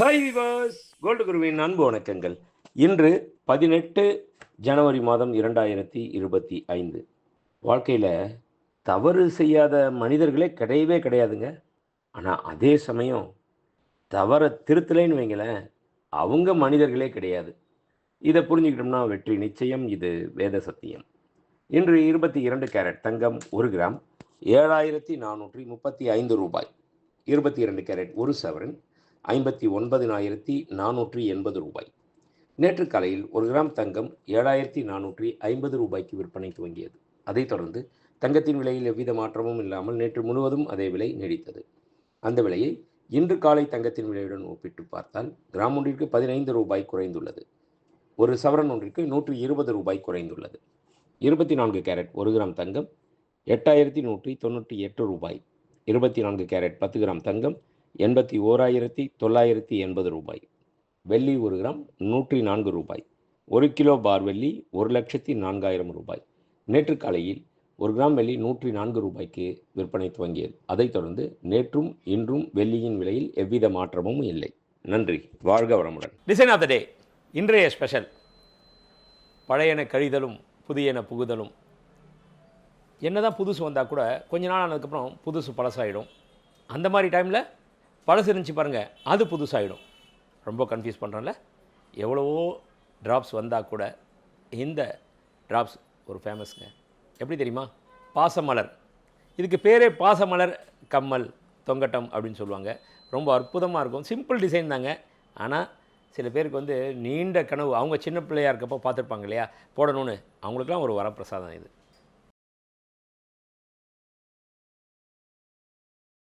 Hi விவாஸ் gold குருவின் அன்பு வணக்கங்கள். இன்று பதினெட்டு ஜனவரி மாதம் இரண்டாயிரத்தி இருபத்தி ஐந்து. வாழ்க்கையில் தவறு செய்யாத மனிதர்களே கிடையவே கிடையாதுங்க. ஆனால் அதே சமயம் தவறை திருத்தலைன்னு வைங்களேன் அவங்க மனிதர்களே கிடையாது. இதை புரிஞ்சுக்கிட்டோம்னா வெற்றி நிச்சயம் இது வேத சத்தியம். இன்று இருபத்தி இரண்டு கேரட் தங்கம் ஒரு கிராம் ஏழாயிரத்தி நானூற்றி முப்பத்தி ஐந்து ரூபாய். இருபத்தி இரண்டு கேரட் ஒரு சவரன் ஐம்பத்தி ஒன்பதினாயிரத்தி நானூற்றி எண்பது ரூபாய். நேற்று காலையில் ஒரு கிராம் தங்கம் ஏழாயிரத்தி நானூற்றி ஐம்பது ரூபாய்க்கு விற்பனை துவங்கியது. அதைத் தொடர்ந்து தங்கத்தின் விலையில் எவ்வித மாற்றமும் இல்லாமல் நேற்று முழுவதும் அதே விலை நீடித்தது. அந்த விலையை இன்று காலை தங்கத்தின் விலையுடன் ஒப்பிட்டு பார்த்தால் கிராம் ஒன்றிற்கு பதினைந்து ரூபாய் குறைந்துள்ளது. ஒரு சவரன் ஒன்றிற்கு நூற்றி இருபது ரூபாய் குறைந்துள்ளது. இருபத்தி நான்கு கேரட் ஒரு கிராம் தங்கம் எட்டாயிரத்தி நூற்றி தொண்ணூற்றி எட்டு ரூபாய். இருபத்தி நான்கு கேரட் பத்து கிராம் தங்கம் எண்பத்தி ஓராயிரத்தி தொள்ளாயிரத்தி எண்பது ரூபாய். வெள்ளி ஒரு கிராம் நூற்றி நான்கு ரூபாய். ஒரு கிலோ பார் வெள்ளி ஒரு லட்சத்தி நான்காயிரம் ரூபாய். நேற்று காலையில் ஒரு கிராம் வெள்ளி நூற்றி நான்கு ரூபாய்க்கு விற்பனை துவங்கியது. அதைத் தொடர்ந்து நேற்றும் இன்றும் வெள்ளியின் விலையில் எவ்வித மாற்றமும் இல்லை. நன்றி. வாழ்க வளமுடன். டிசைன் ஆஃப் த டே இன்றைய ஸ்பெஷல் பழையன கழிதலும் புதியன புகுதலும். என்னதான் புதுசு வந்தால் கூட கொஞ்ச நாள் ஆனதுக்கப்புறம் புதுசு பழசாயிடும். அந்த மாதிரி டைமில் பழசு இருந்துச்சு பாருங்கள் அது புதுசாகிடும் ரொம்ப கன்ஃபியூஸ் பண்ணுறோம்ல எவ்வளவோ ட்ராப்ஸ் வந்தால் கூட இந்த ட்ராப்ஸ் ஒரு ஃபேமஸ்ங்க எப்படி தெரியுமா? பாசமலர். இதுக்கு பேரே பாசமலர் கம்மல் தொங்கட்டம் அப்படின்னு சொல்லுவாங்க. ரொம்ப அற்புதமாக இருக்கும். சிம்பிள் டிசைன் தாங்க. ஆனால் சில பேருக்கு வந்து நீண்ட கனவு. அவங்க சின்ன பிள்ளையா இருக்கப்போ பார்த்துருப்பாங்க இல்லையா? போடணும்னு. அவங்களுக்குலாம் ஒரு வரப்பிரசாதம் இது.